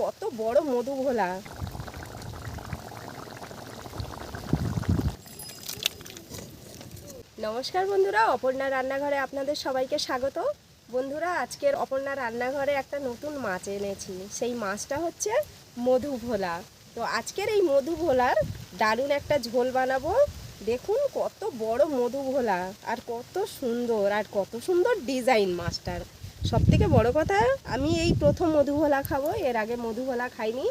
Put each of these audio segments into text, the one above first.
কত বড় মধু ভোলা। নমস্কার বন্ধুরা, অপর্ণা রান্নাঘরে আপনাদের সবাইকে স্বাগত। বন্ধুরা, আজকের অপর্ণা রান্নাঘরে একটা নতুন মাছ এনেছি। সেই মাছটা হচ্ছে মধু ভোলা। তো আজকের এই মধু ভোলার দারুণ একটা ঝোল বানাবো। দেখুন কত বড় মধু ভোলা, আর কত সুন্দর, আর কত সুন্দর ডিজাইন মাছটার। সব থেকে বড় কথা, আমি এই প্রথম মধু ভোলা খাব, এর আগে মধু ভোলা খাইনি।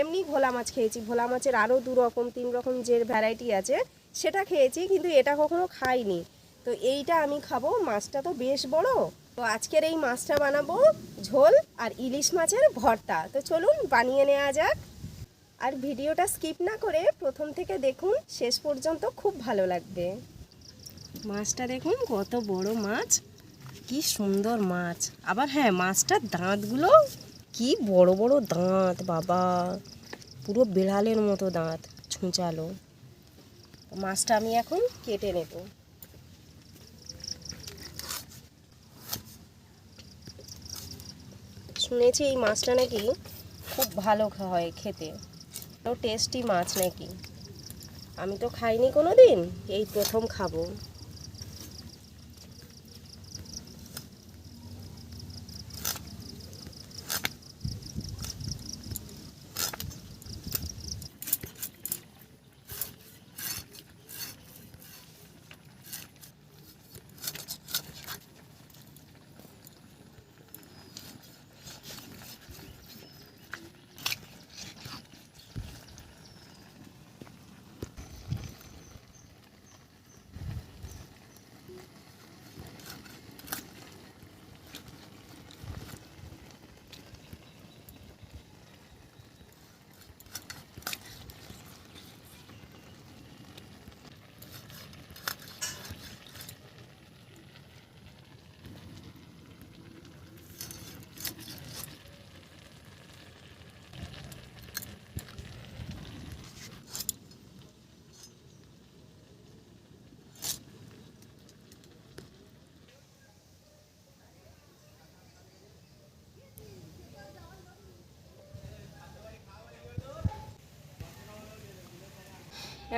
এমনি ভোলা মাছ খেয়েছি, ভোলা মাছের আরও দু রকম, তিন রকম যে ভ্যারাইটি আছে, সেটা খেয়েছি, কিন্তু এটা কখনো খাইনি। তো এইটা আমি খাব, মাছটা তো বেশ বড়। তো আজকের এই মাছটা বানাবো, ঝোল আর ইলিশ মাছের ভর্তা। তো চলুন, বানিয়ে নেওয়া যাক। আর ভিডিওটা স্কিপ না করে প্রথম থেকে দেখুন, শেষ পর্যন্ত খুব ভালো লাগবে। মাছটা দেখুন, কত বড় মাছ। কি সুন্দর মাছ। আবার হ্যাঁ মাছটার দাঁতগুলো কি বড় বড় দাঁত, বাবা। পুরো বিড়ালের মতো দাঁত, ছুঁচালো। মাছটা আমি এখন কেটে নেব। শুনেছি এই মাছটা নাকি খুব ভালো হয় খেতে। টেস্টি মাছ নাকি। আমি তো খাইনি কোনো দিন এই প্রথম খাব।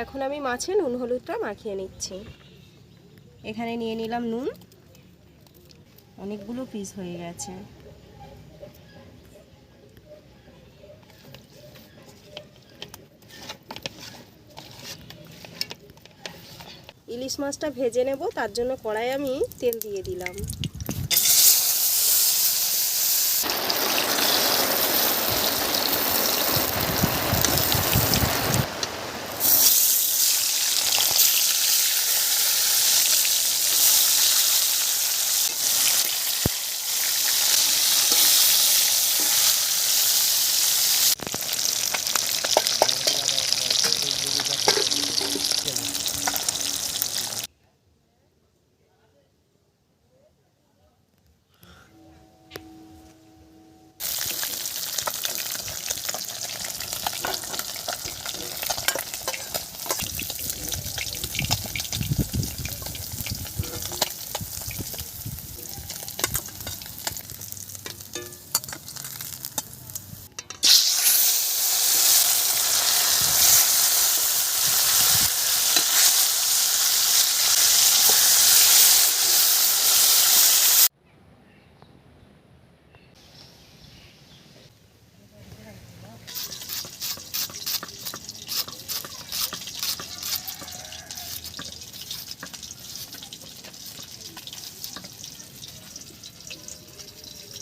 এখন আমি মাছে নুন, হলুদটা মাখিয়ে নিচ্ছি। এখানে নিয়ে নিলাম নুন। অনেকগুলো পিস হয়ে গেছে। ইলিশ মাছটা ভেজে নেব, তার জন্য কড়াই আমি তেল দিয়ে দিলাম।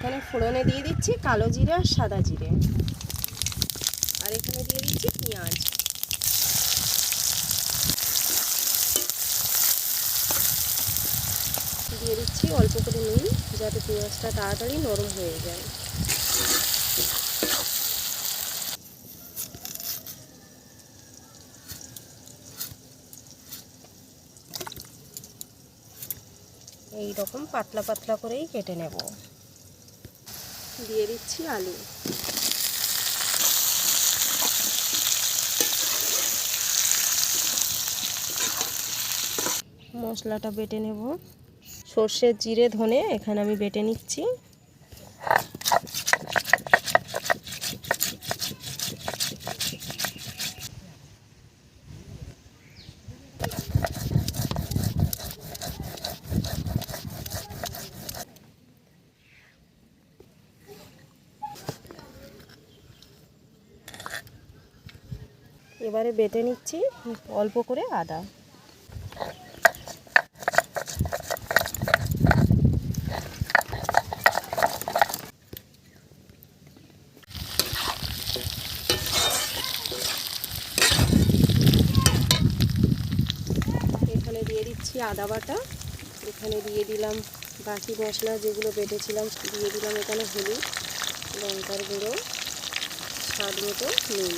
এখানে ফোড়নে দিয়ে দিচ্ছি কালো জিরে আর সাদা জিরে। আর এখানে দিয়ে দিচ্ছি পেঁয়াজ। দিয়ে দিচ্ছি অল্প করে নুন যাতে পেঁয়াজটা তাড়াতাড়ি নরম হয়ে যায়। এই রকম পাতলা পাতলা করেই কেটে নেব। দিয়ে দিচ্ছি আলু। মশলাটা বেটে নেব। সর্ষে জিরে ধনে এখানে আমি বেটে নিচ্ছি। এবারে বেটে নিচ্ছি, অল্প করে আদা। এখানে দিয়ে দিচ্ছি আদা বাটা। এখানে দিয়ে দিলাম বাকি মশলা যেগুলো বেটেছিলাম, দিয়ে দিলাম এখানে হলুদ, লঙ্কার গুঁড়ো, স্বাদ মতো নুন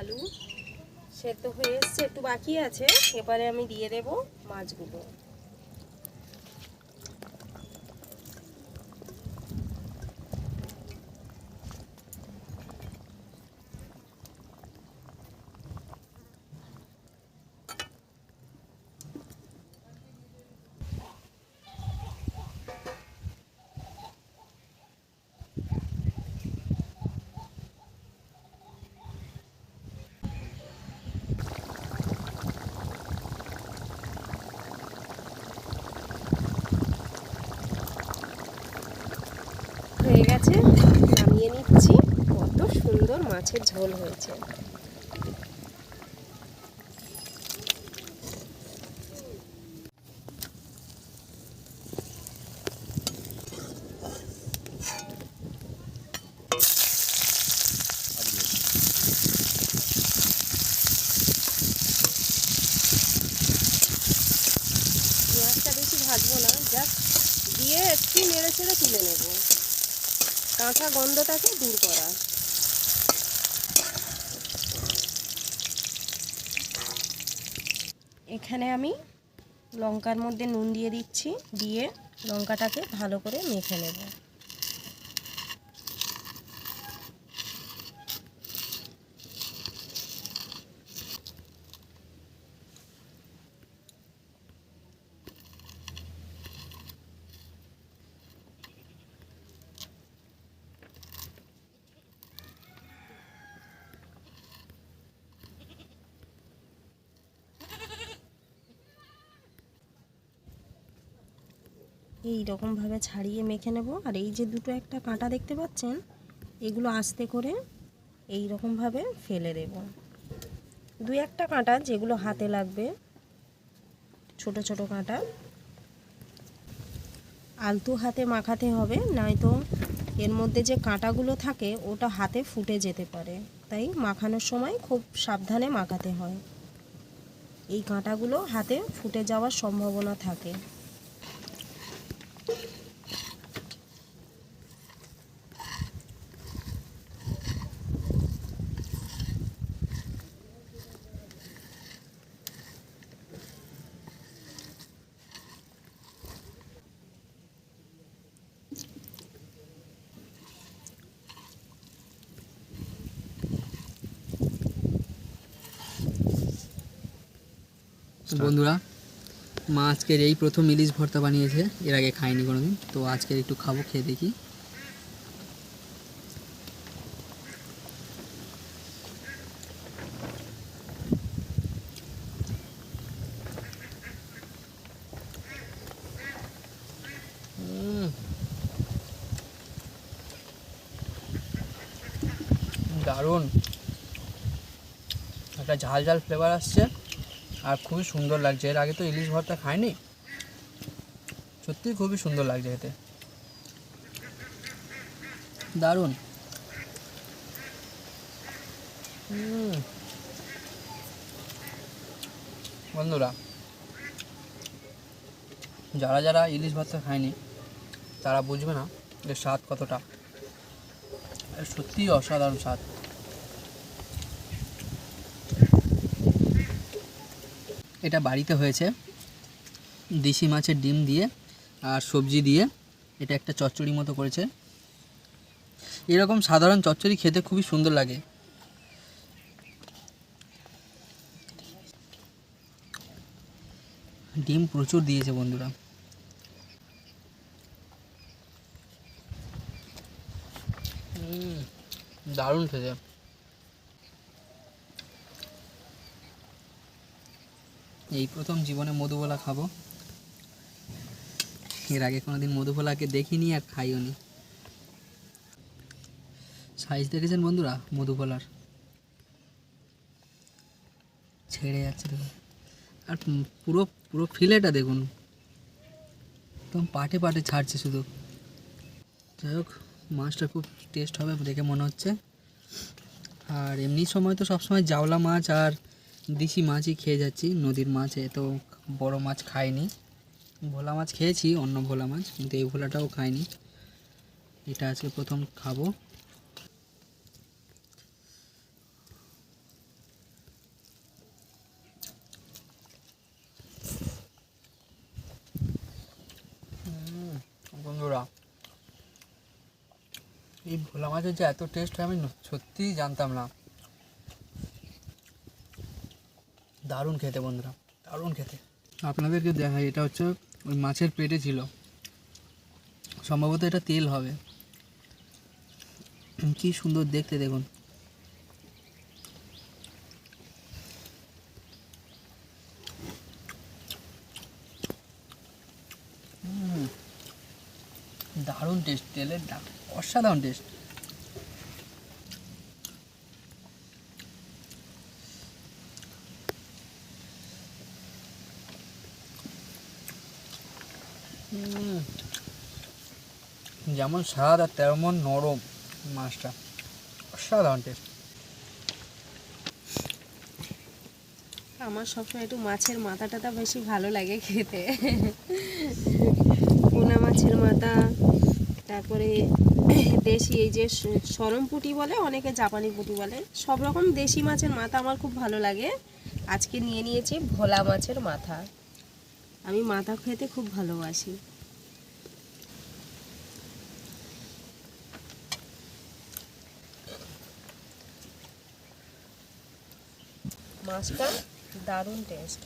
আলু সেদ্ধ হয়ে এসছে একটু বাকি আছে এবারে আমি দিয়ে দেব মাছগুলো। হয়ে গেছে। নামিয়ে নিচ্ছি। কত সুন্দর মাছের ঝোল হয়েছে। ভাজবো না, জাস্ট দিয়ে একটু নেড়ে চেড়ে তুলে নেব। কাঁচা গন্ধটাকে দূর করা। এখানে আমি লঙ্কার মধ্যে নুন দিয়ে দিচ্ছি, দিয়ে লঙ্কাটাকে ভালো করে মেখে নেব। এই রকমভাবে ছাড়িয়ে মেখে নেব। আর এই যে দুটো একটা কাঁটা দেখতে পাচ্ছেন, এগুলো আস্তে করে এই রকমভাবে ফেলে দেব। দুই একটা কাঁটা যেগুলো হাতে লাগবে, ছোট ছোট কাঁটা। আলতু হাতে মাখাতে হবে, নয়তো এর মধ্যে যে কাঁটাগুলো থাকে, ওটা হাতে ফুটে যেতে পারে। তাই মাখানোর সময় খুব সাবধানে মাখাতে হয়। এই কাঁটাগুলো হাতে ফুটে যাওয়ার সম্ভাবনা থাকে। বন্ধুরা মা আজকের এই প্রথম ইলিশ ভর্তা বানিয়েছে, এর আগে খাইনি কোনোদিন, তো আজকের একটু খাব, খেয়ে দেখি। দারুণ একটা ঝাল ঝাল ফ্লেভার আসছে আর খুবই সুন্দর লাগছে। এর আগে তো ইলিশ ভর্তা খাইনি। সত্যি খুবই সুন্দর লাগছে এতে দারুণ। বন্ধুরা, যারা যারা ইলিশ ভর্তা খায়নি, তারা বুঝবে না যে স্বাদ কতটা। এর সত্যিই অসাধারণ স্বাদ। এটা বাড়িতে হয়েছে। দেশি মাছের ডিম দিয়ে আর সবজি দিয়ে এটা একটা চচ্চড়ি মতো করেছে। এরকম সাধারণ চচ্চড়ি খেতে খুবই সুন্দর লাগে। ডিম প্রচুর দিয়েছে বন্ধুরা। দারুণ খেতে। এই প্রথম জীবনে মধুবলা খাব। এর আগে কোনোদিন মধুবলাকে দেখিনি আর খাইও নি। সাইজ দেখেছেন বন্ধুরা মধুবলার ছেড়ে যাচ্ছে আর পুরো পুরো ফিলেটা দেখুন। একদম পাটে পাটে ছাড়ছে শুধু। যাই হোক, মাছটা খুব টেস্ট হবে দেখে মনে হচ্ছে। আর এমনি সময় তো সবসময় জাওলা মাছ আর দেশি মাছই খেয়ে যাচ্ছি, নদীর মাছ এ তো বড় মাছ খাইনি। ভোলা মাছ খেয়েছি, অন্য ভোলা মাছ, কিন্তু এই ভোলাটাও খাইনি। এটা আজকে প্রথম খাব। এই ভোলা মাছের যে এত টেস্ট হয়, আমি সত্যিই জানতাম না। দারুণ খেতে বন্ধুরা, দারুণ খেতে। আপনাদেরকে দেখাই, এটা হচ্ছে ওই মাছের পেটে ছিল। সম্ভবত এটা তেল হবে। কি সুন্দর দেখতে দেখুন। দারুণ টেস্ট তেলের অসাধারণ টেস্ট যেমন স্বাদ আর তেমন নরম, মাছটা। অসাধারণ টেস্ট আমার সবসময় একটু মাছের মাথা টাথা বেশি ভালো লাগে খেতে। পোনা মাছের মাথা, তারপরে দেশি এই যে সরম পুঁটি বলে, অনেকে জাপানি পুঁটি বলে, সব রকম দেশি মাছের মাথা আমার খুব ভালো লাগে। আজকে নিয়ে নিয়েছি ভোলা মাছের মাথা। আমি মাথা খেতে খুব ভালোবাসি। মাছটা দারুণ টেস্ট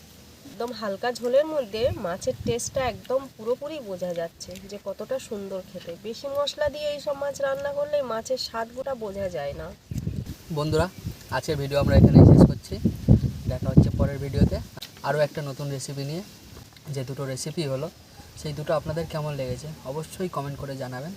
একদম হালকা ঝোলের মধ্যে মাছের টেস্টটা একদম পুরোপুরি বোঝা যাচ্ছে যে কতটা সুন্দর খেতে। বেশি মশলা দিয়ে এইসব মাছ রান্না করলে মাছের স্বাদটা বোঝা যায় না। বন্ধুরা, আজকের ভিডিও আমরা এখানে শেষ করছি। দেখা হচ্ছে পরের ভিডিওতে আরও একটা নতুন রেসিপি নিয়ে। যে দুটো রেসিপি হলো, সেই দুটো আপনাদের কেমন লেগেছে অবশ্যই কমেন্ট করে জানাবেন।